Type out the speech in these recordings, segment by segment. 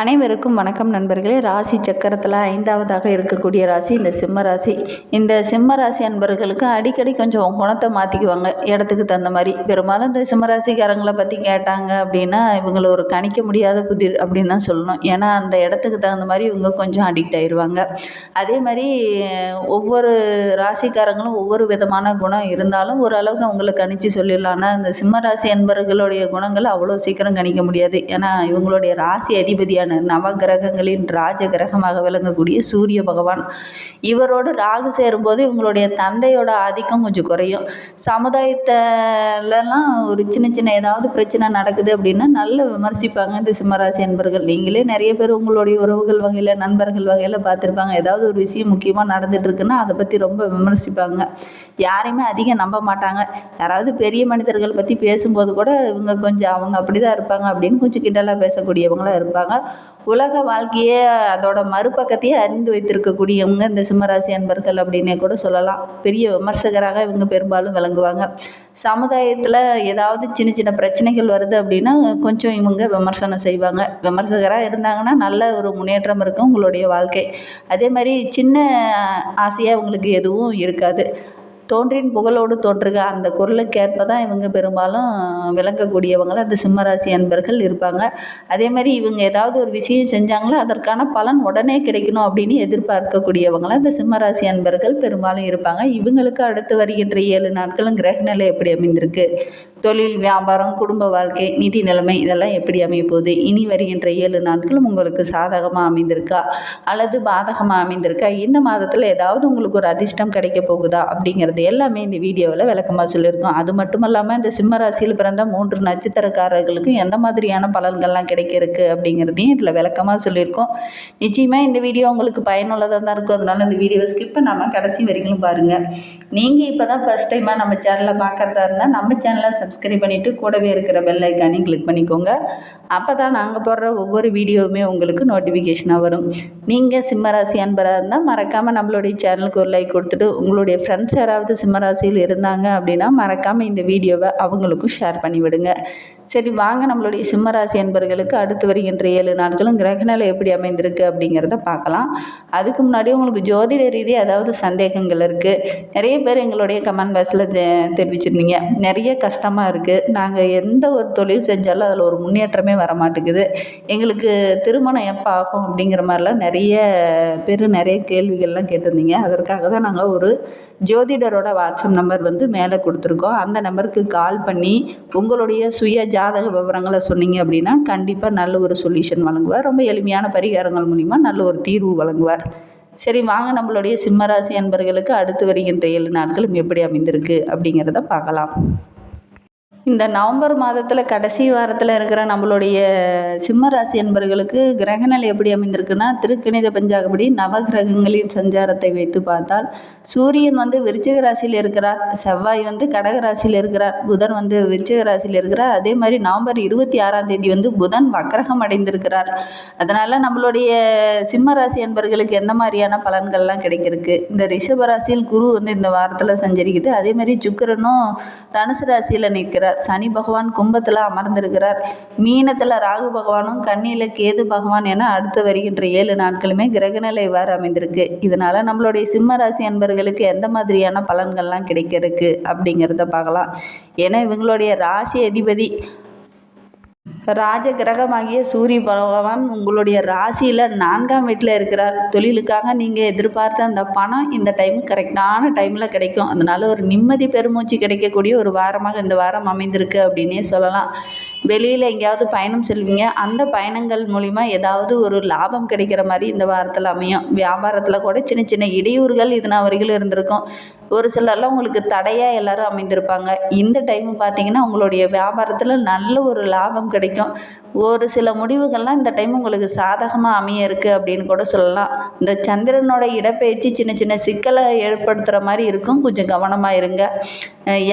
அனைவருக்கும் வணக்கம் நண்பர்களே. ராசி சக்கரத்தில் ஐந்தாவதாக இருக்கக்கூடிய ராசி இந்த சிம்ம ராசி. இந்த சிம்ம ராசி அன்பர்களுக்கு அடிக்கடி கொஞ்சம் குணத்தை மாற்றிக்குவாங்க இடத்துக்கு தகுந்த மாதிரி. பெரும்பாலும் இந்த சிம்ம ராசிக்காரங்களை பற்றி கேட்டாங்க அப்படின்னா இவங்களை ஒரு கணிக்க முடியாத புதிர் அப்படின்னு தான் சொல்லணும். ஏன்னா அந்த இடத்துக்கு தகுந்த மாதிரி இவங்க கொஞ்சம் அடிக்ட் ஆயிடுவாங்க அதே மாதிரி ஒவ்வொரு ராசிக்காரங்களும் ஒவ்வொரு விதமான குணம் இருந்தாலும் ஓரளவுக்கு அவங்களை கணிச்சு சொல்லிடலாம். ஆனால் இந்த சிம்ம ராசி அன்பர்களுடைய குணங்கள் அவ்வளோ சீக்கிரம் கணிக்க முடியாது. ஏன்னா இவங்களுடைய ராசி அதிபதியான நவகிரகங்களின் ராஜ கிரகமாக விளங்கக்கூடிய சூரிய பகவான். இவரோடு ராகு சேரும்போது இவங்களுடைய தந்தையோட ஆதிக்கம் கொஞ்சம் குறையும். சமுதாயத்திலலாம் ஒரு சின்ன சின்ன ஏதாவது பிரச்சனை நடக்குது அப்படின்னா நல்ல விமர்சிப்பாங்க இந்த சிம்மராசி அன்பர்கள். நீங்களே நிறைய பேர் உங்களுடைய உறவுகள் வகையில் நண்பர்கள் வகையில் பார்த்துருப்பாங்க. ஏதாவது ஒரு விஷயம் முக்கியமாக நடந்துட்டுருக்குன்னா அதை பற்றி ரொம்ப விமர்சிப்பாங்க. யாரையுமே அதிகம் நம்ப மாட்டாங்க. யாராவது பெரிய மனிதர்கள் பற்றி பேசும்போது கூட இவங்க கொஞ்சம் அவங்க அப்படி தான் இருப்பாங்க அப்படின்னு கொஞ்சம் கிண்டலாக பேசக்கூடியவங்களாக இருப்பாங்க. உலக வாழ்க்கையே அதோட மறுபக்கத்தையே அறிந்து வைத்திருக்கக்கூடியவங்க இந்த சிம்மராசி அன்பர்கள் அப்படின்னே கூட சொல்லலாம். பெரிய விமர்சகராக இவங்க பெரும்பாலும் விளங்குவாங்க. சமுதாயத்தில் ஏதாவது சின்ன சின்ன பிரச்சனைகள் வருது அப்படின்னா கொஞ்சம் இவங்க விமர்சனம் செய்வாங்க. விமர்சகராக இருந்தாங்கன்னா நல்ல ஒரு முன்னேற்றம் இருக்கும் உங்களுடைய வாழ்க்கை. அதே மாதிரி சின்ன ஆசையாக உங்களுக்கு எதுவும் இருக்காது. தோன்றின் புகழோடு தோன்றுக அந்த குரலுக்கேற்ப தான் இவங்க பெரும்பாலும் விளங்கக்கூடியவங்கள அந்த சிம்மராசி அன்பர்கள் இருப்பாங்க. அதே மாதிரி இவங்க ஏதாவது ஒரு விஷயம் செஞ்சாங்களோ அதற்கான பலன் உடனே கிடைக்கணும் அப்படின்னு எதிர்பார்க்கக்கூடியவங்கள அந்த சிம்மராசி அன்பர்கள் பெரும்பாலும் இருப்பாங்க. இவங்களுக்கு அடுத்து வருகின்ற ஏழு நாட்களும் கிரக நிலை எப்படி அமைந்திருக்கு? தொழில் வியாபாரம் குடும்ப வாழ்க்கை நிதி நிலைமை இதெல்லாம் எப்படி அமையப்போகுது இனி வருகின்ற ஏழு நாட்களும் உங்களுக்கு சாதகமாக அமைந்திருக்கா? அல்லது பாதகமாக அமைந்திருக்கா? இந்த மாதத்தில் ஏதாவது உங்களுக்கு ஒரு அதிர்ஷ்டம் கிடைக்க போகுதா அப்படிங்கிறது எல்லாமே இந்த வீடியோவில் விளக்கமாக சொல்லியிருக்கோம். அது மட்டும் இல்லாமல் இந்த சிம்ம ராசியில் பிறந்த மூன்று நட்சத்திரக்காரர்களுக்கும் எந்த மாதிரியான பலன்கள்லாம் கிடைக்கிறதுக்கு அப்படிங்கிறதையும் இதில் விளக்கமாக சொல்லியிருக்கோம். நிச்சயமாக இந்த வீடியோ உங்களுக்கு பயனுள்ளதாக தான் இருக்கும். அதனால இந்த வீடியோவை ஸ்கிப் பண்ணாமல் கடைசி வரைக்கும் பாருங்கள் நீங்கள் இப்போ தான் ஃபஸ்ட் டைமாக நம்ம சேனலை பார்க்குறதா இருந்தால் நம்ம சேனலை சப்ஸ்கிரைப் பண்ணிவிட்டு கூடவே இருக்கிற பெல் ஐக்கானையும் கிளிக் பண்ணிக்கோங்க. அப்போ தான் நாங்கள் போடுற ஒவ்வொரு வீடியோவுமே உங்களுக்கு நோட்டிஃபிகேஷனாக வரும். நீங்கள் சிம்மராசி அன்பராக இருந்தால் மறக்காமல் நம்மளுடைய சேனலுக்கு ஒரு லைக் கொடுத்துட்டு உங்களுடைய ஃப்ரெண்ட்ஸ் யாராவது சிம்மராசியில் இருந்தாங்க அப்படின்னா மறக்காமல் இந்த வீடியோவை அவங்களுக்கும் ஷேர் பண்ணிவிடுங்க. சரி வாங்க நம்மளுடைய சிம்மராசி என்பர்களுக்கு அடுத்து வருகின்ற ஏழு நாட்களும் கிரகநிலை எப்படி அமைந்திருக்கு அப்படிங்கிறத பார்க்கலாம். அதுக்கு முன்னாடி உங்களுக்கு ஜோதிட ரீதியாக ஏதாவது சந்தேகங்கள் இருக்குது நிறைய பேர் எங்களுடைய கமெண்ட் பாக்ஸில் தெரிவிச்சிருந்தீங்க. நிறைய கஷ்டமாக இருக்குது நாங்கள் எந்த ஒரு தொழில் செஞ்சாலும் அதில் ஒரு முன்னேற்றமே வர மாட்டேங்குது எங்களுக்கு திருமணம் எப்போ ஆகும் அப்படிங்கிற மாதிரிலாம் நிறைய பேர் நிறைய கேள்விகள்லாம் கேட்டிருந்தீங்க. அதற்காக தான் நாங்கள் ஒரு ஜோதிடரோட வாட்ஸ்அப் நம்பர் வந்து மேலே கொடுத்துருக்கோம். அந்த நம்பருக்கு கால் பண்ணி உங்களுடைய சுய ஜாதக விவரங்களை சொன்னீங்க அப்படின்னா கண்டிப்பாக நல்ல ஒரு சொல்யூஷன் வழங்குவார். ரொம்ப எளிமையான பரிகாரங்கள் மூலிமா நல்ல ஒரு தீர்வு வழங்குவார். சரி வாங்க. நம்மளுடைய சிம்மராசி அன்பர்களுக்கு அடுத்து வருகின்ற ஏழு நாட்களும் எப்படி அமைந்திருக்கு அப்படிங்கிறத பார்க்கலாம். இந்த நவம்பர் மாதத்தில் கடைசி வாரத்தில் இருக்கிற நம்மளுடைய சிம்ம ராசி என்பர்களுக்கு கிரகநிலை எப்படி அமைந்திருக்குன்னா திருக்கணித பஞ்சாகப்படி நவகிரகங்களின் சஞ்சாரத்தை வைத்து பார்த்தால் சூரியன் வந்து விருச்சிக ராசியில் இருக்கிறார் செவ்வாய் வந்து கடக ராசியில் இருக்கிறார் புதன் வந்து விருச்சிக ராசியில் இருக்கிறார் அதே மாதிரி நவம்பர் இருபத்தி ஆறாம் தேதி வந்து புதன் வக்கரகம் அடைந்திருக்கிறார். அதனால் நம்மளுடைய சிம்ம ராசி என்பர்களுக்கு எந்த மாதிரியான பலன்கள்லாம் கிடைக்கிருக்கு இந்த ரிஷப ராசியில் குரு வந்து இந்த வாரத்தில் சஞ்சரிக்குது அதே மாதிரி சுக்கரனும் தனுசு ராசியில் நிற்கிறார். சனி பகவான் கும்பத்தில் அமர்ந்திருக்கிறார். மீனத்தில் ராகு பகவானும் கண்ணியில் கேது பகவான் என அடுத்து வருகின்ற ஏழு நாட்களுமே கிரகநிலை இவ்வாறு அமைந்திருக்கு. இதனால் நம்மளுடைய சிம்ம ராசி அன்பர்களுக்கு எந்த மாதிரியான பலன்கள்லாம் கிடைக்கிறதுக்கு அப்படிங்கிறத பார்க்கலாம். ஏன்னா இவங்களுடைய ராசி அதிபதி ராஜ கிரகமாகிய சூரிய பகவான் உங்களுடைய ராசியில் நான்காம் வீட்டில் இருக்கிறார். தொழிலுக்காக நீங்கள் எதிர்பார்த்த அந்த பணம் இந்த டைம் கரெக்டான டைமில் கிடைக்கும். அதனால ஒரு நிம்மதி பெருமூச்சு கிடைக்கக்கூடிய ஒரு வாரமாக இந்த வாரம் அமைந்திருக்கு அப்படின்னே சொல்லலாம். வெளியில் எங்கேயாவது பயணம் செல்வீங்க. அந்த பயணங்கள் மூலிமா ஏதாவது ஒரு லாபம் கிடைக்கிற மாதிரி இந்த வாரத்தில் அமையும். வியாபாரத்தில் கூட சின்ன சின்ன இடையூறுகள் இதனால் வரைக்கும் இருந்திருக்கும். ஒரு சிலர்லாம் உங்களுக்கு தடையாக எல்லோரும் அமைந்திருப்பாங்க. இந்த டைம் பார்த்தீங்கன்னா உங்களுடைய வியாபாரத்தில் நல்ல ஒரு லாபம் கிடைக்கும். ஒரு சில முடிவுகள்லாம் இந்த டைம் உங்களுக்கு சாதகமாக அமைய இருக்குது அப்படின்னு கூட சொல்லலாம். இந்த சந்திரனோட இடப்பெயர்ச்சி சின்ன சின்ன சிக்கலை ஏற்படுத்துகிற மாதிரி இருக்கும். கொஞ்சம் கவனமாக இருங்க.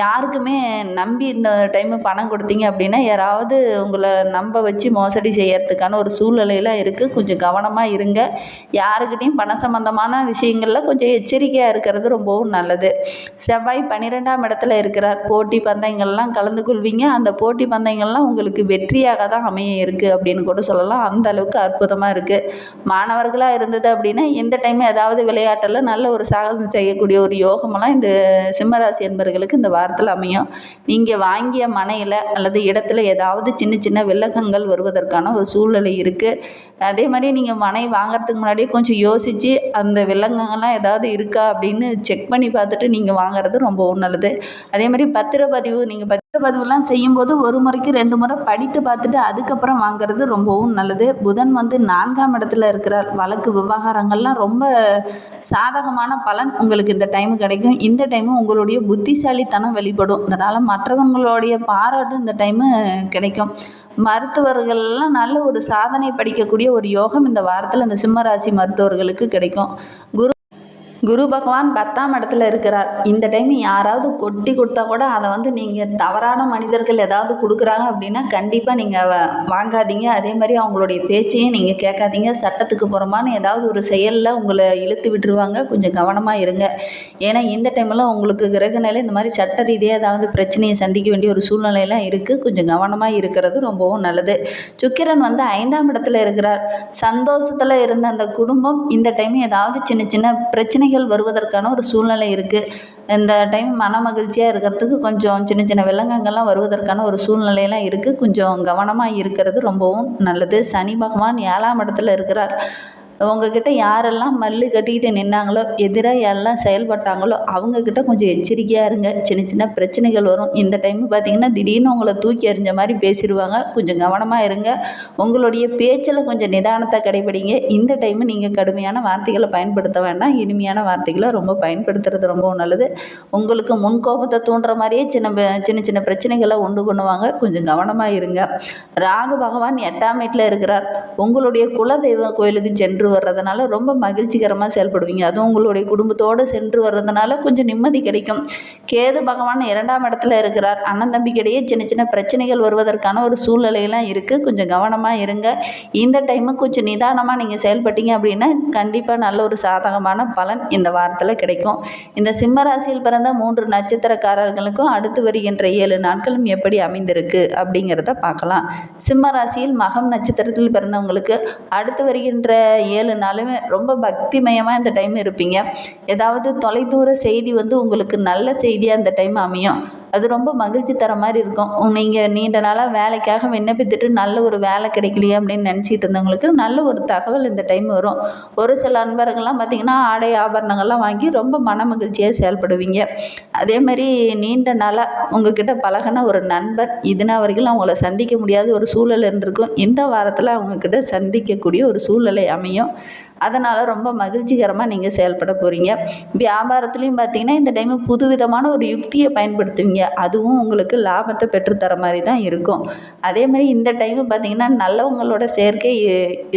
யாருக்குமே நம்பி இந்த டைமு பணம் கொடுத்தீங்க அப்படின்னா யாராவது உங்களை நம்ப வச்சு மோசடி செய்யறதுக்கான ஒரு சூழ்நிலையெல்லாம் இருக்குது கொஞ்சம் கவனமாக இருங்க. யாருக்கிட்டேயும் பண சம்மந்தமான விஷயங்களில் கொஞ்சம் எச்சரிக்கையாக இருக்கிறது ரொம்பவும் நல்லது. நல்லது செவ்வாய் பன்னிரெண்டாம் இடத்துல இருக்கிறார். போட்டி பந்தயங்கள்லாம் கலந்து கொள்வீங்க. அந்த போட்டி பந்தயங்கள்லாம் உங்களுக்கு வெற்றியாக தான் அமைய இருக்குது அப்படின்னு கூட சொல்லலாம். அந்த அளவுக்கு அற்புதமாக இருக்குது மாணவர்களாக இருந்தது அப்படின்னா இந்த டைம் ஏதாவது விளையாட்டில் நல்ல ஒரு சாகசம் செய்யக்கூடிய ஒரு யோகமெல்லாம் இந்த சிம்மராசி என்பர்களுக்கு இந்த வாரத்தில் அமையும். நீங்கள் வாங்கிய மனையில் அல்லது இடத்துல ஏதாவது சின்ன சின்ன வில்லகங்கள் வருவதற்கான ஒரு சூழ்நிலை இருக்குது அதே மாதிரி நீங்கள் மனை வாங்குறதுக்கு முன்னாடியே கொஞ்சம் யோசித்து அந்த வில்லங்கங்கள்லாம் ஏதாவது இருக்கா அப்படின்னு செக் பண்ணி பார்த்துட்டு நீங்கள் வாங்குறது ரொம்பவும் நல்லது. அதே மாதிரி பத்திரப்பதிவு நீங்கள் பத்திரப்பதிவுலாம் செய்யும்போது ஒரு முறைக்கு ரெண்டு முறை படித்து பார்த்துட்டு அதுக்கப்புறம் வாங்குறது ரொம்பவும் நல்லது. புதன் வந்து நான்காம் இடத்துல இருக்கிறார். வழக்கு விவகாரங்கள்லாம் ரொம்ப சாதகமான பலன் உங்களுக்கு இந்த டைம் கிடைக்கும். இந்த டைமு உங்களுடைய புத்திசாலித்தனம் வெளிப்படும். அதனால் மற்றவங்களுடைய பாராட்டு இந்த டைமு கிடைக்கும். மருத்துவர்கள்லாம் நல்ல ஒரு சாதனை படிக்கக்கூடிய ஒரு யோகம் இந்த வாரத்தில் இந்த சிம்மராசி மருத்துவர்களுக்கு கிடைக்கும். குரு குரு பகவான் பத்தாம் இடத்துல இருக்கிறார். இந்த டைம் யாராவது கொட்டி கொடுத்தா கூட அதை வந்து நீங்கள் தவறான மனிதர்கள் ஏதாவது கொடுக்குறாங்க அப்படின்னா கண்டிப்பாக நீங்கள் வாங்காதீங்க. அதே மாதிரி அவங்களுடைய பேச்சையும் நீங்கள் கேட்காதீங்க. சட்டத்துக்கு புறமான ஏதாவது ஒரு செயலில் உங்களை இழுத்து விட்டுருவாங்க. கொஞ்சம் கவனமாக இருங்க. ஏன்னா இந்த டைமில் உங்களுக்கு கிரகநிலை இந்த மாதிரி சட்ட ரீதியாக ஏதாவது பிரச்சனையை சந்திக்க வேண்டிய ஒரு சூழ்நிலையெல்லாம் இருக்குது கொஞ்சம் கவனமாக இருக்கிறது ரொம்பவும் நல்லது. சுக்கிரன் வந்து ஐந்தாம் இடத்துல இருக்கிறார். சந்தோஷத்தில் இருந்த அந்த குடும்பம் இந்த டைம் ஏதாவது சின்ன சின்ன பிரச்சனை பிரச்சனைகள் வருவதற்கான ஒரு சூழ்நிலை இருக்குது இந்த டைம் மன மகிழ்ச்சியாக இருக்கிறதுக்கு கொஞ்சம் சின்ன சின்ன விலங்கங்கள்லாம் வருவதற்கான ஒரு சூழ்நிலையெல்லாம் இருக்குது கொஞ்சம் கவனமாக இருக்கிறது ரொம்பவும் நல்லது. சனி பகவான் ஏழாம் இடத்துல இருக்கிறார். உங்ககிட்ட யாரெல்லாம் மல்லு கட்டிக்கிட்டு நின்னாங்களோ எதிராக யாரெல்லாம் செயல்பட்டாங்களோ அவங்கக்கிட்ட கொஞ்சம் எச்சரிக்கையாக இருங்க. சின்ன சின்ன பிரச்சனைகள் வரும். இந்த டைம் பார்த்தீங்கன்னா திடீர்னு உங்களை தூக்கி எறிஞ்ச மாதிரி பேசிடுவாங்க. கொஞ்சம் கவனமாக இருங்க. உங்களுடைய பேச்சில் கொஞ்சம் நிதானத்தை கடைபிடிங்க. இந்த டைம் நீங்கள் கடுமையான வார்த்தைகளை பயன்படுத்த வேண்டாம். இனிமையான வார்த்தைகளை ரொம்ப பயன்படுத்துறது ரொம்பவும் நல்லது. உங்களுக்கு முன்கோபத்தை தூண்டுற மாதிரியே சின்ன சின்ன சின்ன பிரச்சனைகளை உண்டு பண்ணுவாங்க. கொஞ்சம் கவனமாக இருங்க. ராகு பகவான் எட்டாம் வீட்டில் இருக்கிறார். உங்களுடைய குலதெய்வ கோயிலுக்கு சென்று வர்றதுனால ரொம்ப மகிழ்ச்சிகரமாக செயல்படுவீங்க. அதுவும் உங்களுடைய குடும்பத்தோடு சென்று வர்றதுனால கொஞ்சம் நிம்மதி கிடைக்கும். கேது பகவான் இரண்டாம் இடத்துல இருக்கிறார். அண்ணன் தம்பிக்கிடையே சின்ன சின்ன பிரச்சனைகள் வருவதற்கான ஒரு சூழ்நிலையெல்லாம் இருக்குது கொஞ்சம் கவனமாக இருங்க. இந்த டைமு கொஞ்சம் நிதானமாக நீங்கள் செயல்பட்டீங்க அப்படின்னா கண்டிப்பாக நல்ல ஒரு சாதகமான பலன் இந்த வாரத்தில் கிடைக்கும். இந்த சிம்மராசியில் பிறந்த மூன்று நட்சத்திரக்காரர்களுக்கும் அடுத்து வருகின்ற ஏழு நாட்களும் எப்படி அமைந்திருக்கு அப்படிங்கிறத பார்க்கலாம். சிம்மராசியில் மகம் நட்சத்திரத்தில் பிறந்தவங்களுக்கு அடுத்து வருகின்ற ஏழு நாளுமே ரொம்ப பக்திமயமாக இந்த டைம் இருப்பீங்க. ஏதாவது தொலைதூர செய்தி வந்து உங்களுக்கு நல்ல செய்தியாக இந்த டைம் அமையும். அது ரொம்ப மகிழ்ச்சி தர மாதிரி இருக்கும். நீங்கள் நீண்ட நாளாக வேலைக்காக விண்ணப்பித்துட்டு நல்ல ஒரு வேலை கிடைக்கலையே அப்படின்னு நினச்சிட்டு இருந்தவங்களுக்கு நல்ல ஒரு தகவல் இந்த டைம் வரும். ஒரு சில அன்பர்கள்லாம் பார்த்திங்கன்னா ஆடை ஆபரணங்கள்லாம் வாங்கி ரொம்ப மன மகிழ்ச்சியாக செயல்படுவீங்க. அதே மாதிரி நீண்ட நாளாக உங்ககிட்ட பழகின ஒரு நண்பர் இதுனா வரைக்கும் அவங்கள சந்திக்க முடியாத ஒரு சூழல் இருந்திருக்கும். இந்த வாரத்தில் அவங்கக்கிட்ட சந்திக்கக்கூடிய ஒரு சூழ்நிலை அமையும். அதனால் ரொம்ப மகிழ்ச்சிகரமாக நீங்கள் செயல்பட போகிறீங்க வியாபாரத்துலேயும் பார்த்தீங்கன்னா இந்த டைமு புதுவிதமான ஒரு யுக்தியை பயன்படுத்துவீங்க. அதுவும் உங்களுக்கு லாபத்தை பெற்றுத்தர மாதிரி தான் இருக்கும். அதே மாதிரி இந்த டைமு பார்த்தீங்கன்னா நல்லவங்களோட சேர்க்கை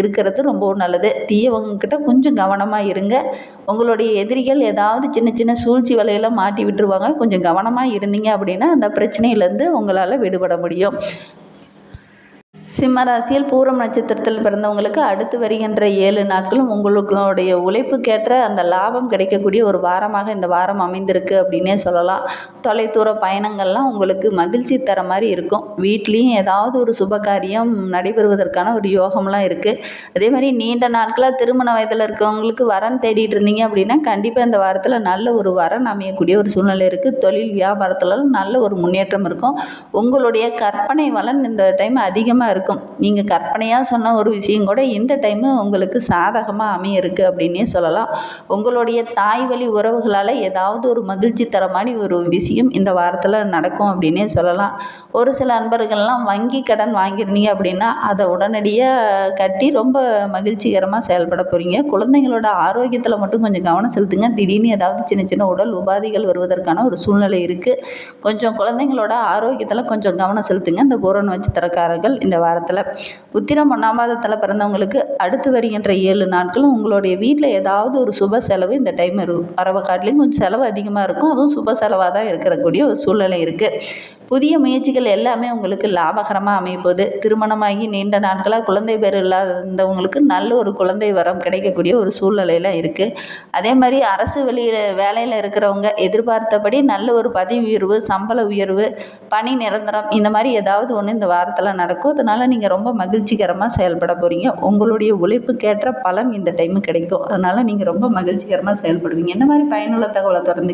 இருக்கிறது ரொம்பவும் நல்லது. தீயவங்கக்கிட்ட கொஞ்சம் கவனமாக இருங்க. உங்களுடைய எதிரிகள் ஏதாவது சின்ன சின்ன சூழ்ச்சி வலையில மாட்டி விட்டுருவாங்க. கொஞ்சம் கவனமாக இருந்தீங்க அப்படின்னா அந்த பிரச்சனையிலேருந்து உங்களால் விடுபட முடியும். சிம்மராசியில் பூரம் நட்சத்திரத்தில் பிறந்தவங்களுக்கு அடுத்து வருகின்ற ஏழு நாட்களும் உங்களுடைய உழைப்புக்கேற்ற அந்த லாபம் கிடைக்கக்கூடிய ஒரு வாரமாக இந்த வாரம் அமைந்திருக்கு அப்படின்னே சொல்லலாம். தொலைதூர பயணங்கள்லாம் உங்களுக்கு மகிழ்ச்சி தர மாதிரி இருக்கும். வீட்லேயும் ஏதாவது ஒரு சுபகாரியம் நடைபெறுவதற்கான ஒரு யோகம்லாம் இருக்குது அதே மாதிரி நீண்ட நாட்களாக திருமண வயதில் இருக்கவங்களுக்கு வரன் தேடிட்டு இருந்தீங்க அப்படின்னா கண்டிப்பாக இந்த வாரத்தில் நல்ல ஒரு வரன் அமையக்கூடிய ஒரு சூழ்நிலை இருக்குது தொழில் வியாபாரத்துலலாம் நல்ல ஒரு முன்னேற்றம் இருக்கும். உங்களுடைய கற்பனை வளன் இந்த டைம் அதிகமாக இருக்கும். நீங்கள் கற்பனையாக சொன்ன ஒரு விஷயம் கூட இந்த டைமு உங்களுக்கு சாதகமாக அமைய இருக்குது அப்படின்னே சொல்லலாம். உங்களுடைய தாய் வழி உறவுகளால் ஏதாவது ஒரு மகிழ்ச்சி தர மாதிரி ஒரு விஷயம் இந்த வாரத்தில் நடக்கும் அப்படின்னே சொல்லலாம். ஒரு சில அன்பர்கள்லாம் வங்கி கடன் வாங்கியிருந்தீங்க அப்படின்னா அதை உடனடியாக கட்டி ரொம்ப மகிழ்ச்சிகரமாக செயல்பட போகிறீங்க குழந்தைங்களோட ஆரோக்கியத்தில் மட்டும் கொஞ்சம் கவனம் செலுத்துங்க. திடீர்னு ஏதாவது சின்ன சின்ன உடல் உபாதைகள் வருவதற்கான ஒரு சூழ்நிலை இருக்குது கொஞ்சம் குழந்தைங்களோட ஆரோக்கியத்தில் கொஞ்சம் கவனம் செலுத்துங்க. இந்த பூரண நட்சத்திரக்காரர்கள் இந்த வாரத்தில். உத்திரம் ஒன்றாம் மாதத்தில் பிறந்தவங்களுக்கு அடுத்து வருகின்ற ஏழு நாட்களும் உங்களுடைய வீட்டில் ஏதாவது ஒரு சுப செலவு இந்த டைம் இருக்கும் வரவை காட்டிலையும் கொஞ்சம் செலவு அதிகமாக இருக்கும். அதுவும் சுப செலவாக தான் இருக்கக்கூடிய ஒரு சூழ்நிலை இருக்குது புதிய முயற்சிகள் எல்லாமே உங்களுக்கு லாபகரமாக அமையப்போகுது. திருமணமாகி நீண்ட நாட்களாக குழந்தை பேர் இல்லாதவங்களுக்கு நல்ல ஒரு குழந்தை வரம் கிடைக்கக்கூடிய ஒரு சூழ்நிலையில் இருக்குது அதே மாதிரி அரசு வெளியில் வேலையில் இருக்கிறவங்க எதிர்பார்த்தபடி நல்ல ஒரு பதவி உயர்வு சம்பள உயர்வு பணி நிரந்தரம் இந்த மாதிரி ஏதாவது ஒன்று இந்த வாரத்தில் நடக்கும். அதனால் நீங்கள் ரொம்ப மகிழ்ச்சிகரமாக செயல்பட போகிறீங்க உங்களுடைய உழைப்புக்கேற்ற பலன் இந்த டைமு கிடைக்கும். அதனால் நீங்கள் ரொம்ப மகிழ்ச்சிகரமாக செயல்படுவீங்க. இந்த மாதிரி பயனுள்ள தகவலை தொடர்ந்து